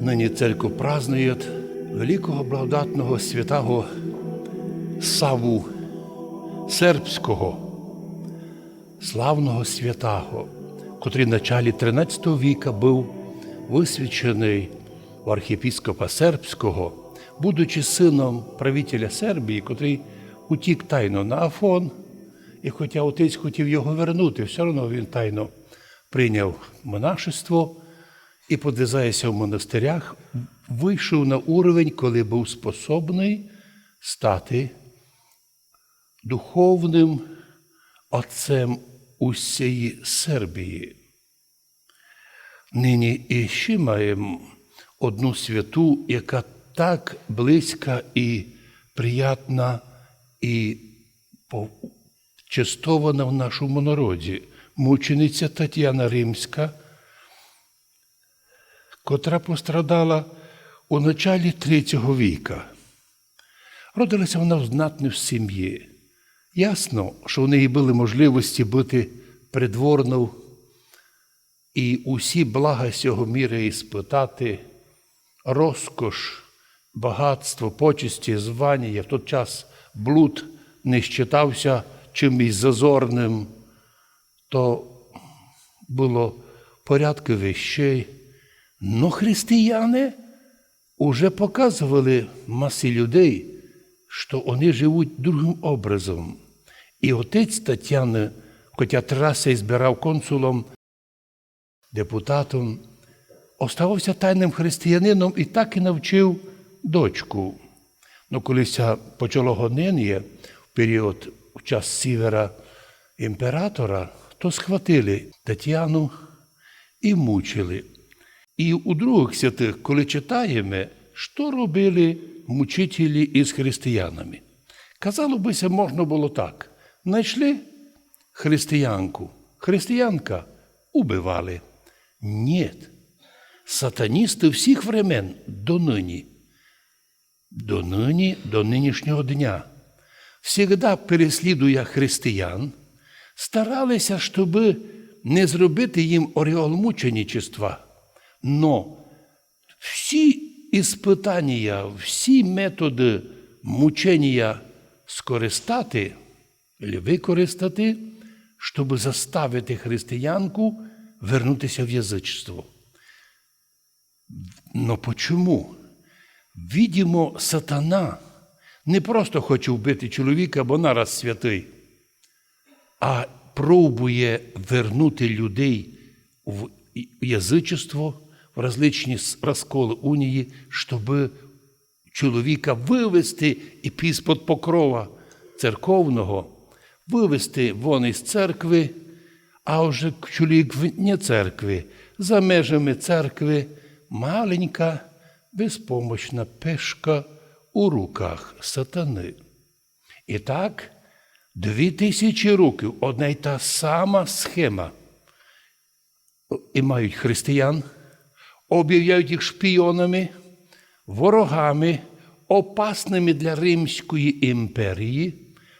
Нині церковь празднует великого благодатного святого Саву Сербського, славного святого, котрий в началі 13 віка був висвячений у архієпіскопа Сербського, будучи сином правителя Сербії, котрий утік тайно на Афон, і хоча отець хотів його вернути, все одно він тайно прийняв монашество і, подвизається в монастирях, вийшов на уровень, коли був способний стати духовним отцем усієї Сербії. Нині іще маємо одну святу, яка так близька і приятна, і частована в нашому народі. Мучениця Тетяна Римська, котра пострадала у началі третього віка. Родилася вона в знатній сім'ї. Ясно, що в неї були можливості бути придворною і усі блага цього міра іспитати, розкош, багатство, почесті, звання. В той час блуд не щитався чимось зазорним, то було порядки вещей. Но християни уже показували масі людей, що вони живуть другим образом. І отець Тетяни, хоча траса збирав консулом, депутатом, оставався тайним християнином і так і навчив дочку. Ну, колись почало гонення в період в час сівера імператора, то схватили Тетяну і мучили. І у других святих, коли читаємо, що робили мучителі із християнами. Казало бися, можна було так. Знайшли християнку, християнка убивали. Ні. Сатаністи всіх времен до нині, до нинішнього дня, всігда переслідує християн, старалися, щоб не зробити їм оріол мученичества. Но всі іспитання, всі методи мучення скористати, чи використати, щоб заставити християнку вернутися в язичество. Но почому? Відімо, сатана не просто хоче вбити чоловіка, бо нараз святий, а пробує вернути людей в язичество, в различні розколи унії, щоб чоловіка вивести і піспод покрова церковного, вивести вон із церкви, а вже чоловік вне церкви, за межами церкви, маленька, безпомощна пешка у руках сатани. І так, дві тисячі років одна й та сама схема і мають християн, об'являють їх шпіонами, ворогами, опасними для Римської імперії,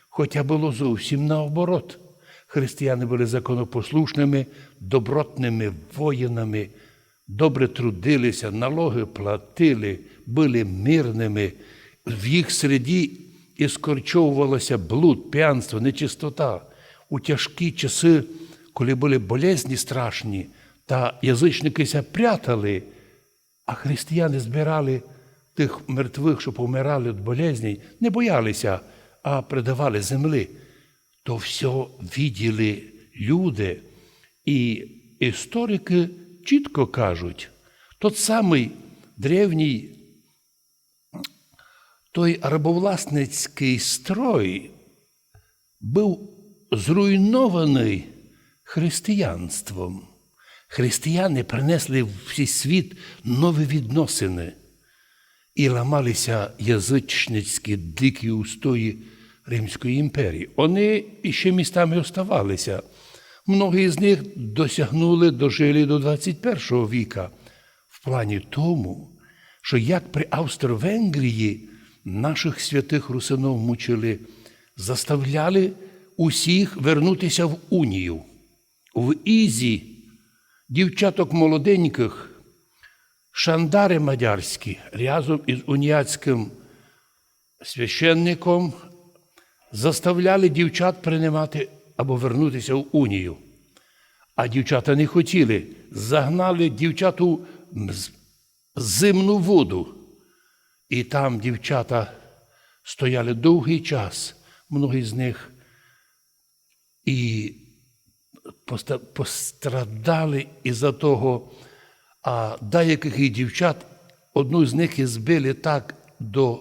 хоча було зовсім наоборот. Християни були законопослушними, добротними воїнами, добре трудилися, налоги платили, були мирними. В їх середі і скорчовувалося блуд, п'янство, нечистота. У тяжкі часи, коли були болезні страшні, та язичники прятали, а християни збирали тих мертвих, що помирали від болезней, не боялися, а придавали землі. То все виділи люди. І історики чітко кажуть, тот самий древній той рабовласницький строй був зруйнований християнством. Християни принесли в всій світ нові відносини і ламалися язичницькі дикі устої Римської імперії. Вони іще містами оставалися. Многі з них досягнули, дожили до 21 віка в плані тому, що як при Австро-Венгрії наших святих русинов мучили, заставляли усіх вернутися в унію. В Ізі дівчаток молоденьких шандари мадярські разом із уніатським священником заставляли дівчат приймати або вернутися в унію. А дівчата не хотіли, загнали дівчат у зимну воду. І там дівчата стояли довгий час, многі з них, і пострадали із-за того, а деяких і дівчат одну з них і збили так до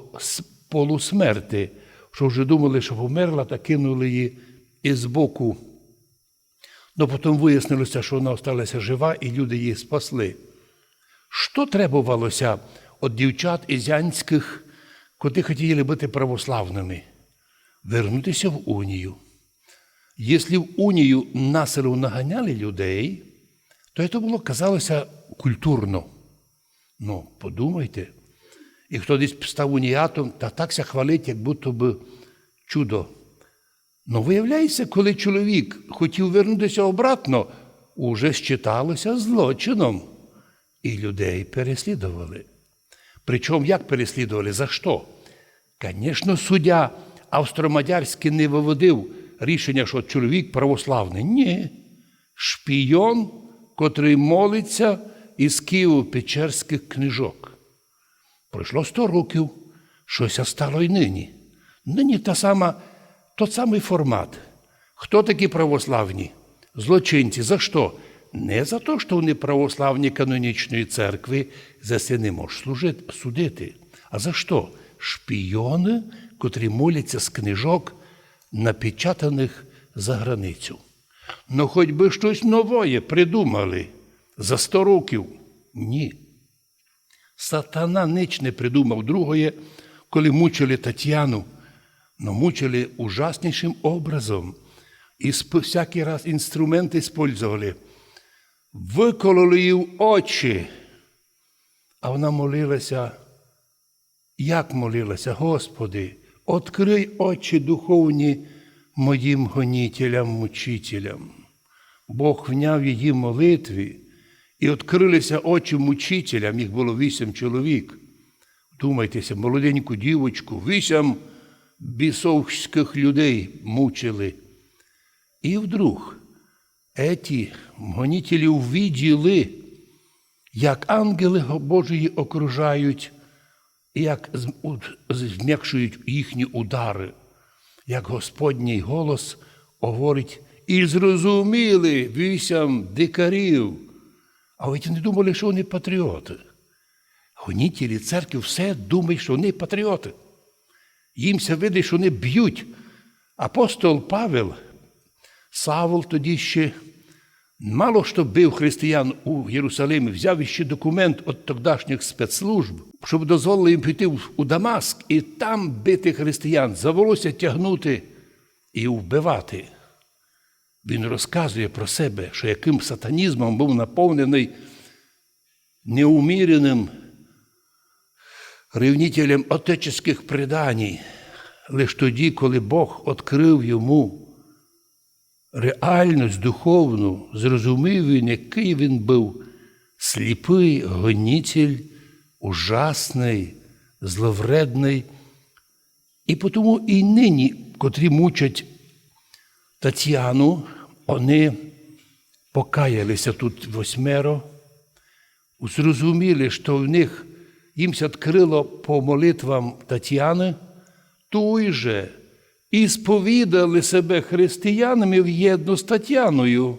полусмерти, що вже думали, що померла, та кинули її із боку. Ну потім вияснилося, що вона залишилася жива, і люди її спасли. Що требувалося від дівчат ізянських, котрі хотіли бути православними? Вернутися в унію. Якщо в унію насилу наганяли людей, то це було казалося культурно. Ну, подумайте. І хто десь став уніатом, та так ся хвалить, як будто би чудо. Ну, виявляється, коли чоловік хотів вернутися обратно, уже считалося злочином. І людей переслідували. Причому як переслідували? За що? Звісно, суддя австромадярський не виводив рішення, що чоловік православний. Ні. Шпійон, котрий молиться із Києво-Печерських книжок. Пройшло сто років, щось стало й нині. Нині та сама, тот самий формат. Хто такі православні? Злочинці. За що? Не за те, що вони православні канонічної церкви, за це не можеш служити, судити. А за що? Шпійони, котрі моляться з книжок, напечатаних за границю. Ну, хоч би щось нове придумали за сто років. Ні. Сатана ніч не придумав другое, коли мучили Тетяну, но мучили ужаснішим образом. І всякий раз інструменти использовали. Викололи їй очі. А вона молилася. Як молилася, Господи, открий очі духовні моїм гонітелям, мучителям. Бог вняв її молитві, і відкрилися очі мучителям, їх було вісім чоловік. Думайтеся, молоденьку дівочку, вісім бісовських людей мучили. І вдруг еті гонітелі увиділи, як ангели Божої окружають, як зм'якшують їхні удари, як Господній голос говорить, і зрозуміли вісім дикарів. А ви не думали, що вони патріоти. Гонітелі церкви все думають, що вони патріоти. Їмся видить, що вони б'ють. Апостол Павел, Савол тоді ще мало що бив християн у Єрусалимі, взяв іще документ від тогдашніх спецслужб, щоб дозволили їм піти у Дамаск і там бити християн, за волосся тягнути і вбивати. Він розказує про себе, що яким сатанізмом був наповнений неуміреним ревнителем отеческих преданій, лише тоді, коли Бог відкрив йому реальність духовну, зрозумів він, який він був сліпий гонитель, ужасний, зловредний. І тому і нині, котрі мучать Тетяну, вони покаялися тут восьмеро, зрозуміли, що в них їм відкрило по молитвам Тетяни, той же і сповідали себе християнами в'єдно з Тетяною.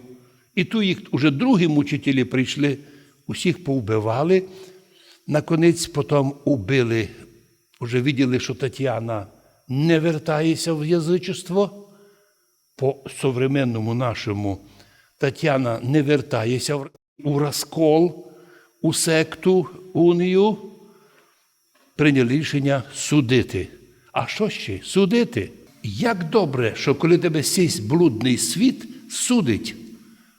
І тут їх уже другі мучителі прийшли, усіх повбивали. Наконець потім убили, вже виділи, що Тетяна не вертається в язичество. По современному нашому Тетяна не вертається у розкол, у секту, унію, прийняли рішення судити. А що ще? Судити. Як добре, що коли тебе сість блудний світ, судить.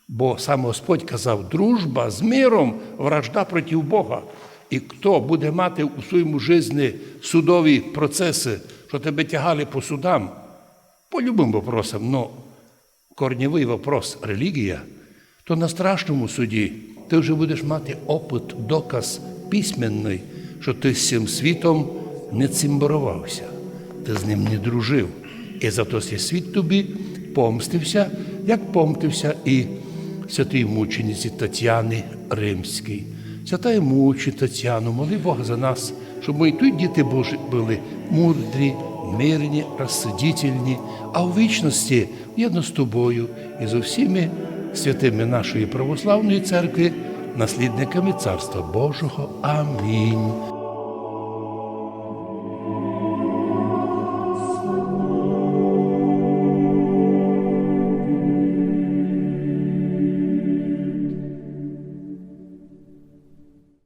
Бо сам Господь казав, дружба з миром, вражда проти Бога. І хто буде мати у своєму житті судові процеси, що тебе тягали по судам, по любим вопросам, но корневий вопрос релігія, то на страшному суді ти вже будеш мати опит, доказ, письменний, що ти з цим світом не цимборувався, ти з ним не дружив. І зато цей світ тобі помстився, як помстився і святій мучениці Тетяни Римській. Святая мучі Тетяну, моли Бога за нас, щоб ми і тут діти Божі були мудрі, мирні, розсидітельні, а у вічності єдно з тобою і з усіми святими нашої православної церкви, наслідниками Царства Божого. Амінь.